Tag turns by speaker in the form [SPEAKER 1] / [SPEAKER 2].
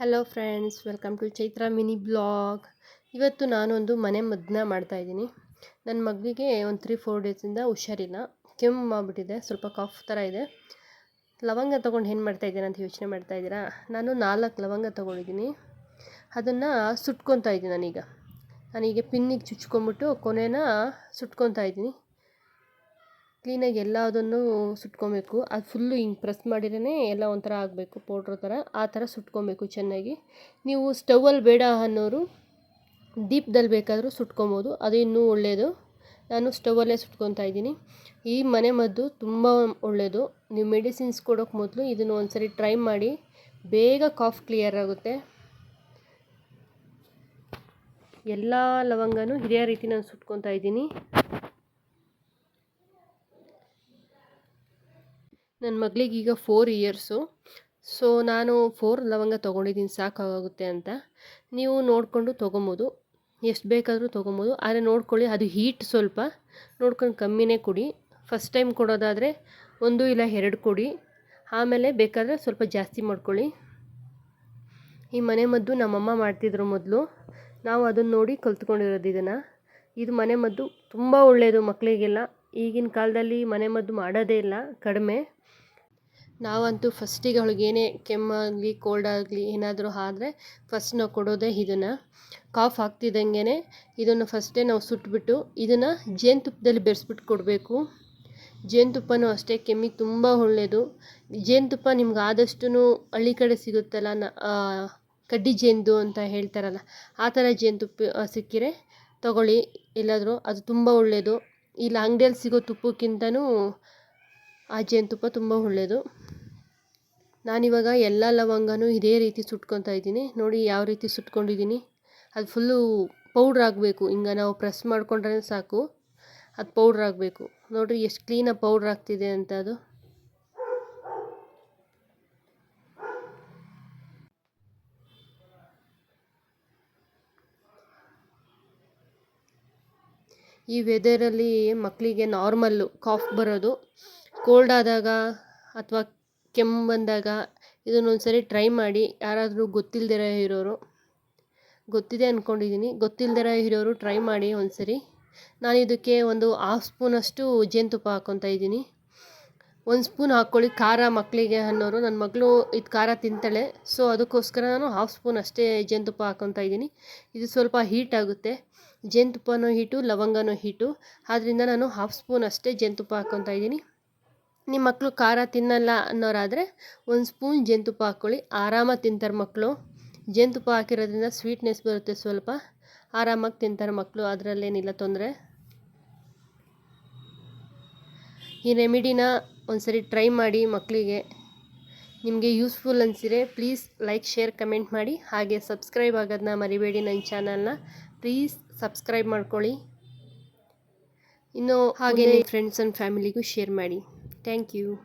[SPEAKER 1] Hello friends welcome to Chaitra mini blog ಇವತ್ತು ನಾನೊಂದು ಮನೆ ಮದ್ದನ್ನ ಮಾಡ್ತಾಯಿದ್ದೀನಿ ನನ್ನ ಮಗಳಿಗೆ ಒಂದು ತ್ರೀ ಫೋರ್ ಡೇಸಿಂದ ಹುಷಾರಿಲ್ಲ. ಕೆಮ್ಮು ಮಾಡಿಬಿಟ್ಟಿದೆ ಸ್ವಲ್ಪ ಕಾಫ್ ಥರ ಇದೆ. ಲವಂಗ ತೊಗೊಂಡು ಏನು ಮಾಡ್ತಾಯಿದ್ದೀನಿ ಅಂತ ಯೋಚನೆ ಮಾಡ್ತಾಯಿದ್ದೀರಾ ನಾನು ನಾಲ್ಕು ಲವಂಗ ತೊಗೊಂಡಿದ್ದೀನಿ. ಅದನ್ನು ಸುಟ್ಕೊತಾ ಇದ್ದೀನಿ ನಾನೀಗ. ನಾನೀಗ ಪಿನ್ನಿಗೆ ಚುಚ್ಕೊಂಬಿಟ್ಟು ಕೊನೆನ ಸುಟ್ಕೊತಾ ಇದ್ದೀನಿ. ಕ್ಲೀನಾಗಿ ಎಲ್ಲದನ್ನು ಸುಟ್ಕೊಬೇಕು. ಅದು ಫುಲ್ಲು ಹಿಂಗೆ ಪ್ರೆಸ್ ಮಾಡಿರೇ ಎಲ್ಲ ಒಂಥರ ಆಗಬೇಕು, ಪೌಡ್ರ್ ಥರ. ಆ ಥರ ಸುಟ್ಕೊಬೇಕು ಚೆನ್ನಾಗಿ. ನೀವು ಸ್ಟವಲ್ಲಿ ಬೇಡ ಅನ್ನೋರು ದೀಪದಲ್ಲಿ ಬೇಕಾದರೂ ಸುಟ್ಕೊಬೋದು. ಅದು ಇನ್ನೂ ಒಳ್ಳೆಯದು ನಾನು ಸ್ಟವಲ್ಲೇ ಸುಟ್ಕೊತಾ ಇದ್ದೀನಿ. ಈ ಮನೆ ಮದ್ದು ತುಂಬ ಒಳ್ಳೆಯದು ನೀವು ಮೆಡಿಸಿನ್ಸ್ ಕೊಡೋಕ್ಕೆ ಮೊದಲು ಇದನ್ನು ಒಂದು ಸರಿ ಟ್ರೈ ಮಾಡಿ. ಬೇಗ ಕಾಫ್ ಕ್ಲಿಯರ್ ಆಗುತ್ತೆ. ಎಲ್ಲ ಲವಂಗನೂ ಹಿರಿಯ ರೀತಿ ನಾನು ಸುಟ್ಕೊತಾ ಇದ್ದೀನಿ. ನನ್ನ ಮಗಳಿಗೆ ಈಗ ಫೋರ್ ಇಯರ್ಸು ಸೊ ನಾನು ಫೋರ್ ಲವಂಗ ತೊಗೊಂಡಿದ್ದೀನಿ ಸಾಕಾಗುತ್ತೆ ಅಂತ. ನೀವು ನೋಡಿಕೊಂಡು ತೊಗೊಬೋದು. ಎಷ್ಟು ಬೇಕಾದರೂ ತೊಗೊಬೋದು. ಆದರೆ ನೋಡ್ಕೊಳ್ಳಿ, ಅದು ಹೀಟ್ ಸ್ವಲ್ಪ. ನೋಡ್ಕೊಂಡು ಕಮ್ಮಿನೇ ಕೊಡಿ. ಫಸ್ಟ್ ಟೈಮ್ ಕೊಡೋದಾದರೆ ಒಂದು ಇಲ್ಲ ಎರಡು ಕೊಡಿ. ಆಮೇಲೆ ಬೇಕಾದರೆ ಸ್ವಲ್ಪ ಜಾಸ್ತಿ ಮಾಡ್ಕೊಳ್ಳಿ. ಈ ಮನೆ ಮದ್ದು ನಮ್ಮಮ್ಮ ಮಾಡ್ತಿದ್ರು ಮೊದಲು. ನಾವು ಅದನ್ನು ನೋಡಿ ಕಲ್ತ್ಕೊಂಡಿರೋದು ಇದನ್ನು. ಇದು ಮನೆ ಮದ್ದು ತುಂಬ ಒಳ್ಳೆಯದು ಮಕ್ಕಳಿಗೆಲ್ಲ ಈಗಿನ ಕಾಲದಲ್ಲಿ ಮನೆ ಮದ್ದು ಮಾಡೋದೇ ಇಲ್ಲ, ಕಡಿಮೆ. ನಾವಂತೂ ಫಸ್ಟಿಗೆ ಅವಳಿಗೆ ಏನೇ ಕೆಮ್ಮಾಗಲಿ ಕೋಲ್ಡ್ ಆಗಲಿ ಏನಾದರೂ ಆದರೆ ಫಸ್ಟ್ ನಾವು ಕೊಡೋದೇ ಇದನ್ನು. ಕಾಫ್ ಆಗ್ತಿದ್ದಂಗೆ ಇದನ್ನು ಫಸ್ಟೇ ನಾವು ಸುಟ್ಬಿಟ್ಟು ಇದನ್ನು ಜೇನುತುಪ್ಪದಲ್ಲಿ ಬೆರೆಸ್ಬಿಟ್ಟು ಕೊಡಬೇಕು. ಜೇನುತುಪ್ಪನೂ ಅಷ್ಟೇ, ಕೆಮ್ಮಿ ತುಂಬ ಒಳ್ಳೆಯದು. ಜೇನುತುಪ್ಪ ನಿಮ್ಗೆ ಆದಷ್ಟು ಹಳ್ಳಿ ಕಡೆ ಸಿಗುತ್ತಲ್ಲ, ನ ಕಡ್ಡಿ ಜೇನುದು ಅಂತ ಹೇಳ್ತಾರಲ್ಲ, ಆ ಥರ ಜೇನುತುಪ್ಪ ಸಿಕ್ಕಿರೆ ತಗೊಳ್ಳಿ ಎಲ್ಲಾದರೂ. ಅದು ತುಂಬ ಒಳ್ಳೆಯದು. ಇಲ್ಲ ಅಂಗಡಿಯಲ್ಲಿ ಸಿಗೋ ತುಪ್ಪಕ್ಕಿಂತನೂ ಆ ಜೇನುತುಪ್ಪ ತುಂಬ ಒಳ್ಳೆಯದು. ನಾನಿವಾಗ ಎಲ್ಲ ಲವಂಗನೂ ಇದೇ ರೀತಿ ಸುಟ್ಕೊತಾ ಇದ್ದೀನಿ. ನೋಡಿ ಯಾವ ರೀತಿ ಸುಟ್ಕೊಂಡಿದ್ದೀನಿ. ಅದು ಫುಲ್ಲು ಪೌಡ್ರ್ ಆಗಬೇಕು. ಹಿಂಗೆ ನಾವು ಪ್ರೆಸ್ ಮಾಡಿಕೊಂಡ್ರೆ ಸಾಕು. ಅದು ಪೌಡ್ರ್ ಆಗಬೇಕು. ನೋಡಿರಿ ಎಷ್ಟು ಕ್ಲೀನಾಗಿ ಪೌಡ್ರ್ ಆಗ್ತಿದೆ ಅಂತ ಅದು. ಈ ವೆದರಲ್ಲಿ ಮಕ್ಕಳಿಗೆ ನಾರ್ಮಲ್ಲು ಕಾಫ್ ಬರೋದು. ಕೋಲ್ಡ್ ಆದಾಗ ಅಥವಾ ಕೆಮ್ಮು ಬಂದಾಗ ಇದನ್ನೊಂದು ಸರಿ ಟ್ರೈ ಮಾಡಿ, ಯಾರಾದರೂ ಗೊತ್ತಿಲ್ದಿರ ಇರೋರು, ಗೊತ್ತಿದೆ ಅಂದ್ಕೊಂಡಿದ್ದೀನಿ ಗೊತ್ತಿಲ್ದಿರ ಇರೋರು ಟ್ರೈ ಮಾಡಿ ಒಂದು ಸರಿ ನಾನು ಇದಕ್ಕೆ ಒಂದು ಹಾಫ್ ಸ್ಪೂನಷ್ಟು ಜೇನುತುಪ್ಪ ಹಾಕ್ಕೊತಾ ಇದ್ದೀನಿ. ಒಂದು ಸ್ಪೂನ್ ಹಾಕ್ಕೊಳ್ಳಿ ಖಾರ ಮಕ್ಕಳಿಗೆ ಅನ್ನೋರು. ನನ್ನ ಮಗಳು ಇದು ಖಾರ ತಿಂತಾಳೆ ಸೊ ಅದಕ್ಕೋಸ್ಕರ ನಾನು ಹಾಫ್ ಸ್ಪೂನ್ ಅಷ್ಟೇ ಜೇನುತುಪ್ಪ ಹಾಕ್ಕೊತಾ ಇದ್ದೀನಿ. ಇದು ಸ್ವಲ್ಪ ಹೀಟ್ ಆಗುತ್ತೆ. ಜೇನುತುಪ್ಪನೂ ಹೀಟು ಲವಂಗನೂ ಹೀಟು ಆದ್ದರಿಂದ ನಾನು ಹಾಫ್ ಸ್ಪೂನ್ ಅಷ್ಟೇ ಜೇನುತುಪ್ಪ ಹಾಕ್ಕೊತಾ ಇದ್ದೀನಿ. ನಿಮ್ಮ ಮಕ್ಕಳು ಖಾರ ತಿನ್ನಲ್ಲ ಅನ್ನೋರಾದರೆ ಒಂದು ಸ್ಪೂನ್ ಜೇನುತುಪ್ಪ ಹಾಕ್ಕೊಳ್ಳಿ. ಆರಾಮಾಗಿ ತಿಂತಾರೆ ಮಕ್ಕಳು ಜೇನುತುಪ್ಪ ಹಾಕಿರೋದ್ರಿಂದ ಸ್ವೀಟ್ನೆಸ್ ಬರುತ್ತೆ ಸ್ವಲ್ಪ. ಆರಾಮಾಗಿ ತಿಂತಾರೆ ಮಕ್ಕಳು ಅದರಲ್ಲೇನಿಲ್ಲ ತೊಂದರೆ. ಈ ರೆಮಿಡಿನ ಒಂದ್ಸರಿ ಟ್ರೈ ಮಾಡಿ ಮಕ್ಕಳಿಗೆ ನಿಮಗೆ ಯೂಸ್ಫುಲ್ ಅನಿಸಿದ್ರೆ ಪ್ಲೀಸ್ ಲೈಕ್ ಶೇರ್ ಕಮೆಂಟ್ ಮಾಡಿ. ಹಾಗೆ ಸಬ್ಸ್ಕ್ರೈಬ್ ಆಗೋದನ್ನ ಮರಿಬೇಡಿ ನನ್ನ ಚಾನಲ್ನ ಪ್ಲೀಸ್ ಸಬ್ಸ್ಕ್ರೈಬ್ ಮಾಡ್ಕೊಳ್ಳಿ. ಇನ್ನು ಹಾಗೆ ನಿಮ್ಮ ಫ್ರೆಂಡ್ಸ್ ಆ್ಯಂಡ್ ಫ್ಯಾಮಿಲಿಗೂ ಶೇರ್ ಮಾಡಿ. Thank you.